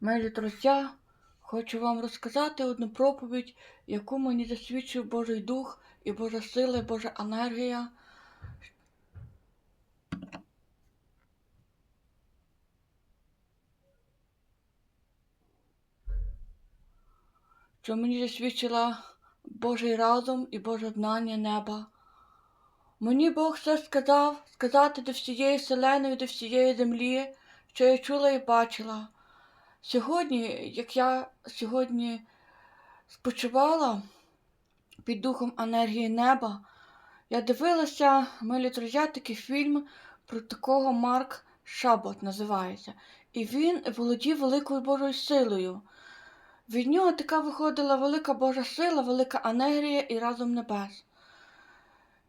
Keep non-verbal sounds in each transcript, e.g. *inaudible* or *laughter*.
Милі *clears throat* друзі, хочу вам розказати одну проповідь, яку мені засвідчив Божий Дух і Божа сила, і Божа енергія. Що мені засвідчила Божий разум і Боже знання неба. Мені Бог все сказав сказати до всієї вселеної, до всієї землі, що я чула і бачила. Сьогодні, як я сьогодні спочивала під духом енергії неба, я дивилася, милі друзі, такий фільм про такого Марк Шабот називається. І він володів великою Божою силою. Від нього така виходила велика Божа сила, велика енергія і разом небес.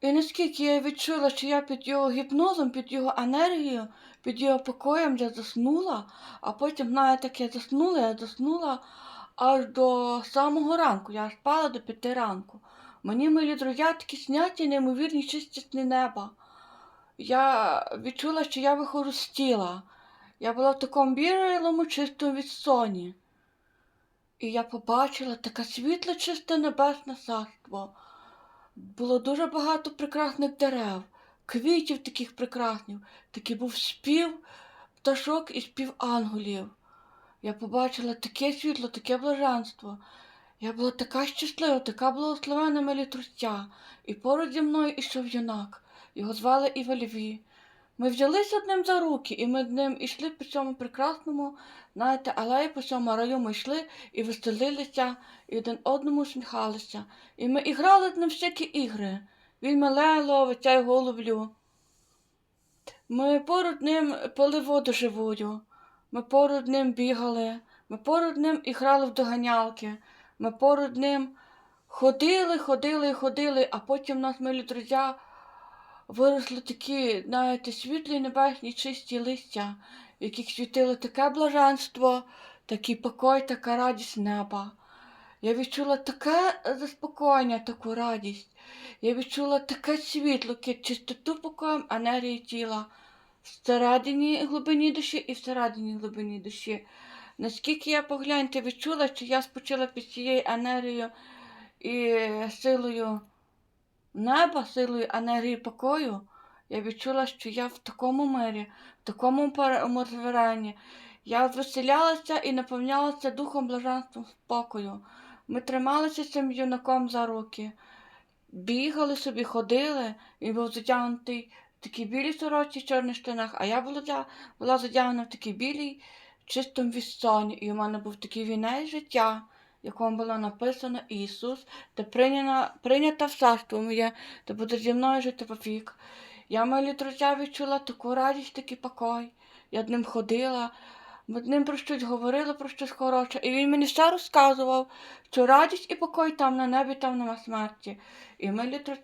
І наскільки я відчула, що я під його гіпнозом, під його енергією, під його покоєм я заснула, а потім, знаєте, як я заснула, я заснула аж до самого ранку. Я спала до п'яти ранку. Мені милі такі сняті, неймовірні чисті неба. Я відчула, що я виходжу з тіла. Я була в такому білому чистому відсоні. І я побачила таке світле, чисте небесне царство. Було дуже багато прекрасних дерев, квітів таких прекрасних, такий був спів пташок і спів ангелів. Я побачила таке світло, таке блаженство. Я була така щаслива, така благословена милітруття. І поруч зі мною ішов юнак. Його звали Івальві. Ми взялися одним за руки, і ми з ним ішли по цьому прекрасному, знаєте, алеї по цьому раю ми йшли і веселилися, і один одному усміхалися. І ми іграли з ним всякі ігри. Він мене ловить, я його ловлю. Ми поруч ним пили воду живою, ми поруч ним бігали, ми поруч ним і грали в доганялки, ми поруч ним ходили, ходили і ходили, а потім нас, милі друзі, виросли такі, знаєте, світлі небесні чисті листя, в яких світило таке блаженство, такий покой, така радість неба. Я відчула таке заспокоєння, таку радість. Я відчула таке світло, чистоту покоєм енергії тіла всередині глибині душі і всередині глибині душі. Наскільки я погляньте, відчула, що я спочила під цією енергією і силою неба, силою енергії покою, я відчула, що я в такому мирі, в такому пер- Я звеселялася і наповнялася духом блаженством спокою. Ми трималися цим юнаком за руки, бігали собі, ходили, він був затягнутий в такій білій сорочці в чорних штанах, а я була, була задягнена в такій білій чистому віссоні, і у мене був такий вінець життя, в якому було написано Ісус, де прийнята, в царство моє, де буде зі мною жити повік. Я, милі друзі, відчула таку радість, такий покой. Я ним ходила, ми з ним про щось говорили, про щось хороше. І він мені все розказував, що радість і покой там на небі, там нема смерті. І милі друзі,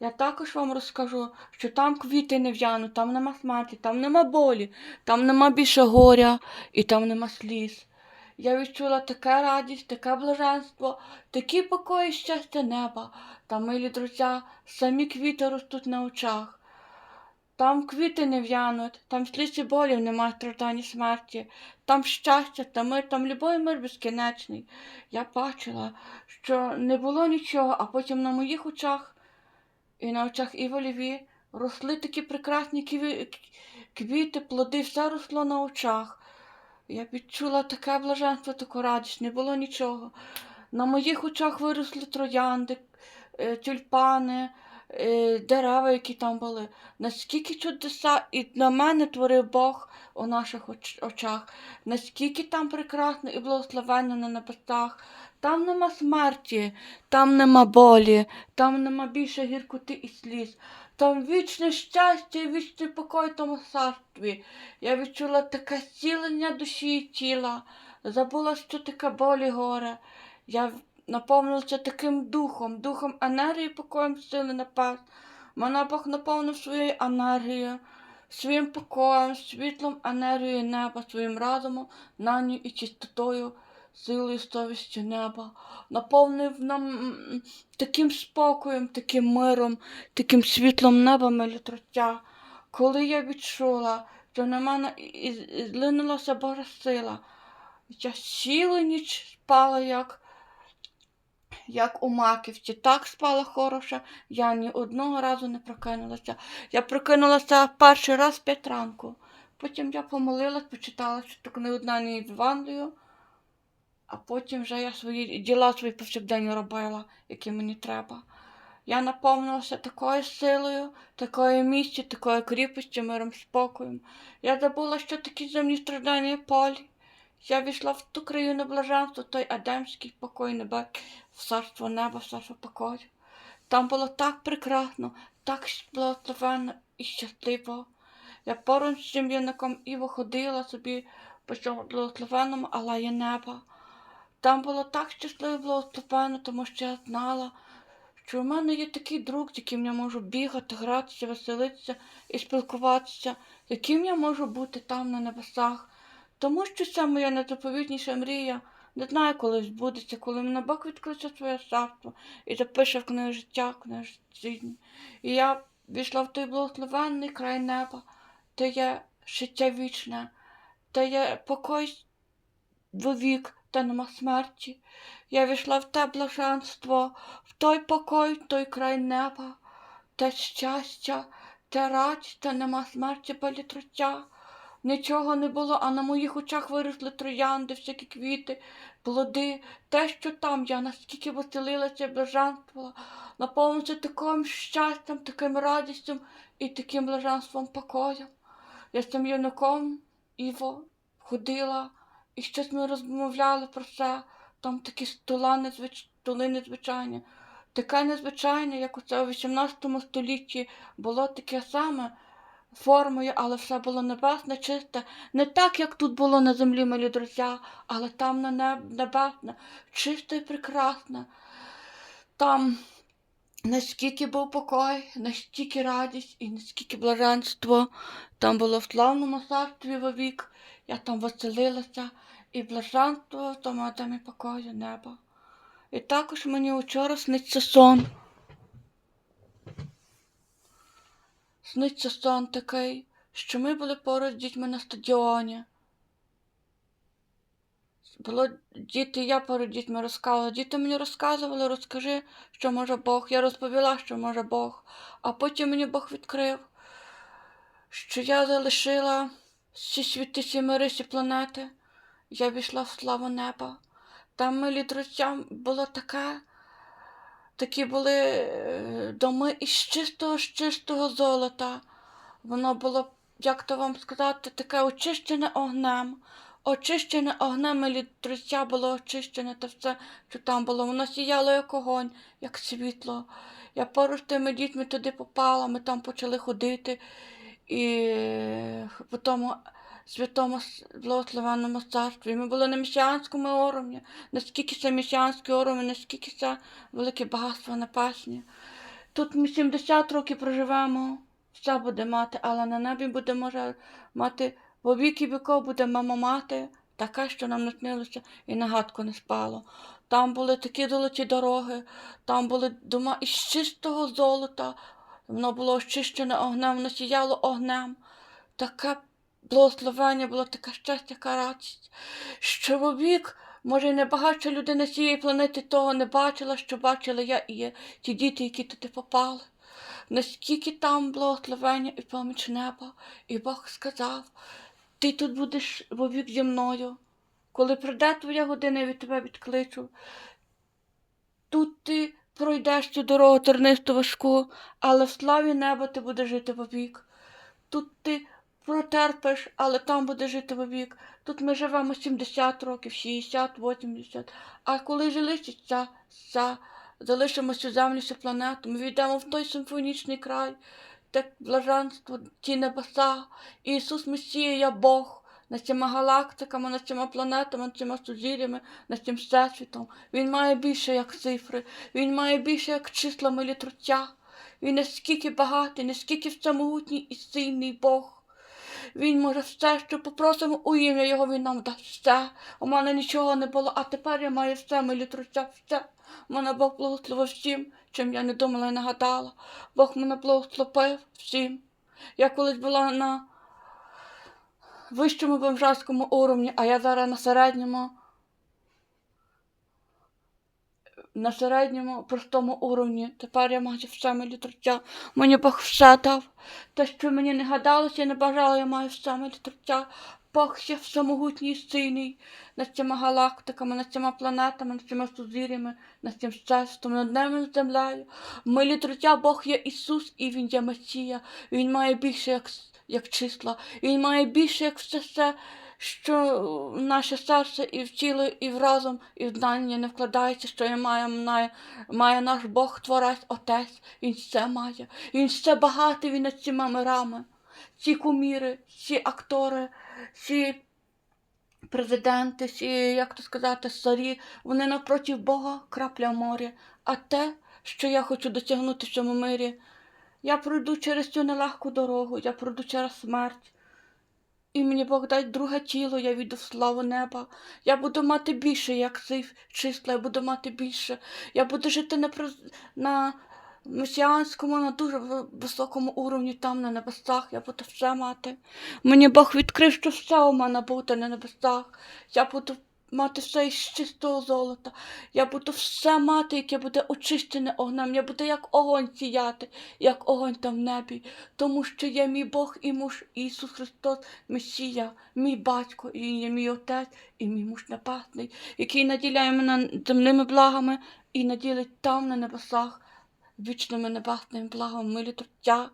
я також вам розкажу, що там квіти не в'януть, там нема смерті, там нема болі, там нема більше горя і там нема сліз. Я відчула таке радість, таке блаженство, такі покої щастя неба. Там, милі друзі, самі квіти ростуть на очах. Там квіти не в'януть, там сліз болів немає страждань і смерті, там щастя, там мир, там любой мир безкінечний. Я бачила, що не було нічого, а потім на моїх очах і на очах Іволіві росли такі прекрасні квіти, плоди, все росло на очах. Я відчула таке блаженство, таку радість, не було нічого. На моїх очах виросли троянди, е, тюльпани, е, дерева, які там були. Наскільки чудеса і на мене творив Бог у наших очах, наскільки там прекрасно і благословенно на небесах. Там нема смерті, там нема болі, там нема більше гіркоти і сліз. Там вічне щастя і вічний покой тому царстві. Я відчула таке зцілення душі і тіла, забула, що таке болі горе. Я наповнилася таким духом, духом енергії, покоєм сили небес. Мене Бог наповнив своєю енергією, своїм покоєм, світлом енергією неба, своїм разумом, наню і чистотою, силою совістю неба. Наповнив нам таким спокоєм, таким миром, таким світлом неба милітроття. Коли я відчула, що на мене злинулася Божа сила. Я цілу ніч спала, як, як у маківці. Так спала хороша, я ні одного разу не прокинулася. Я прокинулася перший раз п'ять ранку. Потім я помолилась, почитала, що так не одна не Євангелію, а потім вже я свої діла свої повсякденні робила, які мені треба. Я наповнилася такою силою, такою місцю, такою кріпостю, миром, спокоєм. Я забула, що такі земні страждання полі. Я війшла в ту країну блаженства, той Адемський покой неба, в царство неба, в царство покою. Там було так прекрасно, так благословенно і щасливо. Я поруч з цим юнаком Іво ходила собі по цьому благословенному алеї неба. Там було так щасливо і благословенно, тому що я знала, що в мене є такий друг, з яким я можу бігати, гратися, веселитися і спілкуватися, яким я можу бути там на небесах. Тому що це моя найзаповітніша мрія. Не знаю, коли збудеться, коли мене Бог відкличе своє царство і запише в книгу життя, книгу життя. І я війшла в той благословенний край неба, де є життя вічне, де є покой вовік, де нема смерті. Я війшла в те блаженство, в той покой, в той край неба, те щастя, те радість, де нема смерті, болітруття. Нічого не було, а на моїх очах виросли троянди, всякі квіти, плоди. Те, що там я наскільки веселилася блаженствувала, наповнилася таким щастям, таким радістю і таким блаженством покоєм. Я з цим юнаком Іво ходила, і щось ми розмовляли про це. Там такі стола незвич... столи незвичайні. Таке незвичайне, як оце у 18 столітті було таке саме формою, але все було небесне, чисте. Не так, як тут було на землі, милі друзі, але там на неб... небесне, чисте і прекрасне. Там наскільки був покой, настільки радість і наскільки блаженство. Там було в славному царстві вовік. Я там веселилася і блаженство в тому домі покою неба. І також мені вчора сниться сон. Сниться сон такий, що ми були поруч з дітьми на стадіоні. Було діти, я перед дітьми розказувала. Діти мені розказували, розкажи, що може Бог. Я розповіла, що може Бог. А потім мені Бог відкрив, що я залишила всі світи, всі мири, всі планети. Я війшла в славу неба. Там милі друзі було таке. Такі були е, доми із чистого, з чистого золота. Воно було, як то вам сказати, таке очищене огнем. Очищене огнем, милі друзі, було очищене те все, що там було. Воно сіяло як огонь, як світло. Я поруч з тими дітьми туди попала, ми там почали ходити. І по тому святому благословенному царстві. Ми були на місіанському уровні. Наскільки це місіанський уровень, наскільки це велике багатство небесне. Тут ми 70 років проживемо, все буде мати, але на небі буде може мати во віки віков буде мама мати, таке, що нам не снилося і на гадку не спало. Там були такі золоті дороги, там були дома із чистого золота, воно було очищене огнем, воно сіяло огнем. Таке благословення було, така щастя, така радість. Що вовік, може, і небагато людей на цієї планети того не бачила, що бачила я і є ті діти, які туди попали. Наскільки там благословення і поміч неба, і Бог сказав, ти тут будеш вовік зі мною. Коли прийде твоя година, я від тебе відкличу. Тут ти пройдеш цю дорогу тернисту важку, але в славі неба ти будеш жити вовік. Тут ти протерпиш, але там буде жити вовік. Тут ми живемо 70 років, 60, 80. А коли залишиться ця, залишимо цю землю, цю планету, ми війдемо в той симфонічний край, де блаженство, ті небеса. Ісус Месія, я Бог. Над цими галактиками, над цими планетами, над цими сузір'ями, над цим всесвітом. Він має більше як цифри, він має більше як числа милі труття. Він наскільки багатий, наскільки всемогутній і сильний Бог. Він може все, що попросимо у ім'я його, він нам все. У мене нічого не було, а тепер я маю все, милі труця, все. Мене Бог благословив всім, чим я не думала і не гадала. Бог мене благословив всім. Я колись була на вищому бомжарському уровні, а я зараз на середньому. На середньому простому уровні. Тепер я майже все моє життя. Мені Бог все дав. Те, що мені не гадалося і не бажало, я маю все моє життя. Бог є всемогутній сильний над цими галактиками, над цими планетами, над цими сузір'ями, над цим щастям, над ними над землею. Моє життя Бог є Ісус, і Він є Месія. Він має більше, як, як числа. Він має більше, як все все, що наше серце і в тіло, і в разум, і в знання не вкладається, що я маю, має, має наш Бог Творець, Отець. Він все має. Він все багатий, він над цими мирами. Ці куміри, ці актори, ці президенти, ці, як то сказати, старі, вони напроти Бога крапля в морі. А те, що я хочу досягнути в цьому мирі, я пройду через цю нелегку дорогу, я пройду через смерть. І мені Бог дасть друге тіло, я війду в славу неба. Я буду мати більше, як цей числа, я буду мати більше. Я буду жити на, на месіанському, на дуже високому уровні, там на небесах. Я буду все мати. Мені Бог відкрив, що все у мене буде на небесах. Я буду мати все із чистого золота. Я буду все мати, яке буде очищене огнем. Я буду як огонь сіяти, як огонь там в небі. Тому що є мій Бог і муж Ісус Христос, Месія, мій батько, і є мій отець, і мій муж небесний, який наділяє мене земними благами і наділить там на небесах вічними небесними благами, милі життя.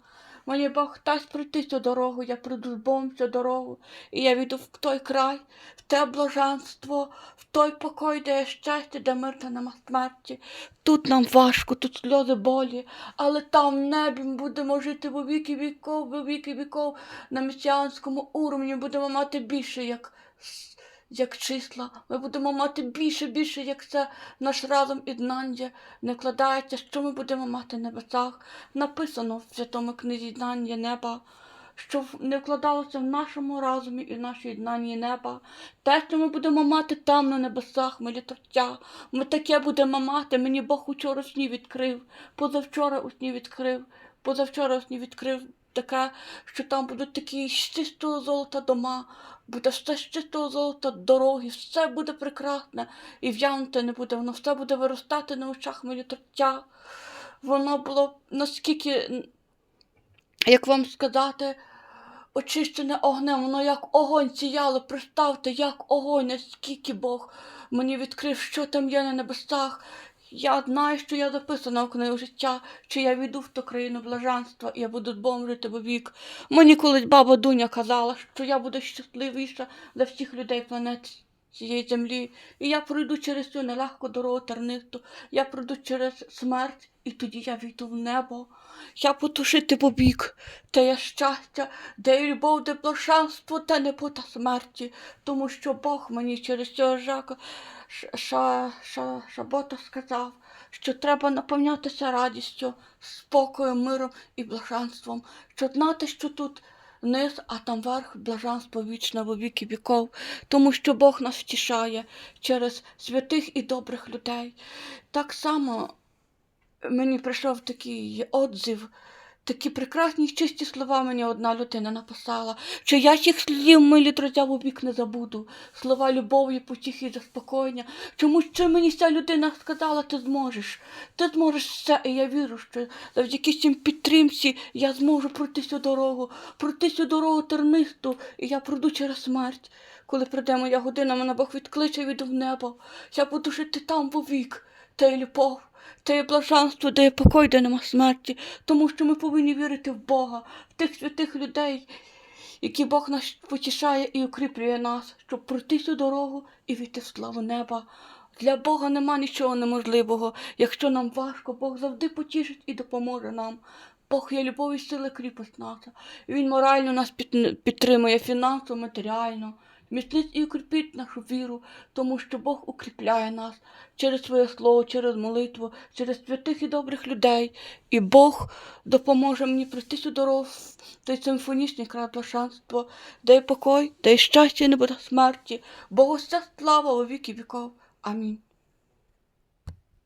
Мені Бог дасть пройти цю дорогу, я пройду з Богом цю дорогу, і я війду в той край, в те блаженство, в той покой, де є щастя, де мир та нема смерті. Тут нам важко, тут сльози болі, але там в небі ми будемо жити во віки віков, во віки віков, на месіанському уровні будемо мати більше, як, як числа. Ми будемо мати більше, більше, як це наш разом і знання не вкладається, що ми будемо мати на небесах. Написано в святому книзі знання неба, що не вкладалося в нашому разумі і в нашій знанні неба. Те, що ми будемо мати там на небесах, ми літовця. Ми таке будемо мати. Мені Бог учора сні відкрив, позавчора у сні відкрив, позавчора у сні відкрив таке, що там будуть такі з чистого золота дома, буде все з чистого золота дороги, все буде прекрасне і в'янути не буде, воно все буде виростати на очах моє життя. Воно було наскільки, як вам сказати, очищене огнем, воно як огонь сіяло. Представте, як огонь, наскільки Бог мені відкрив, що там є на небесах. Я знаю, що я записана в книгу життя, що я війду в ту країну блаженства, і я буду з Богом жити вовік. Мені колись баба Дуня казала, що я буду щасливіша за всіх людей планети цієї землі. І я пройду через цю нелегку дорогу тернисту, я пройду через смерть, і тоді я війду в небо. Я буду жити вовік, де є щастя, де є любов, де блаженство, де не буде смерті, тому що Бог мені через цього жака ша, ша, шабота сказав, що треба наповнятися радістю, спокоєм, миром і блаженством, щоб знати, що тут низ, а там верх блаженство вічне во віки віков, тому що Бог нас втішає через святих і добрих людей. Так само мені прийшов такий отзив. Такі прекрасні чисті слова мені одна людина написала, що я цих слів милі друзі в вік не забуду. Слова любові, потіхи, заспокоєння. Чому ще мені ця людина сказала, ти зможеш, ти зможеш все, і я вірю, що завдяки цим підтримці я зможу пройти цю дорогу, пройти цю дорогу тернисту, і я пройду через смерть. Коли прийде моя година, мене Бог відкличе і віду в небо. Я буду жити там вовік, та й любов. Це є блаженство, де є покой, де нема смерті, тому що ми повинні вірити в Бога, в тих святих людей, які Бог нас потішає і укріплює нас, щоб пройти цю дорогу і війти в славу неба. Для Бога нема нічого неможливого. Якщо нам важко, Бог завжди потішить і допоможе нам. Бог є любов і сила кріпость наша. Він морально нас підтримує фінансово, матеріально. Міцнить і укріпіть нашу віру, тому що Бог укріпляє нас через своє слово, через молитву, через святих і добрих людей. І Бог допоможе мені пройти цю дорогу той симфонічний край дай покой, дай щастя і не буде смерті. Богу вся слава у віки віков. Амінь.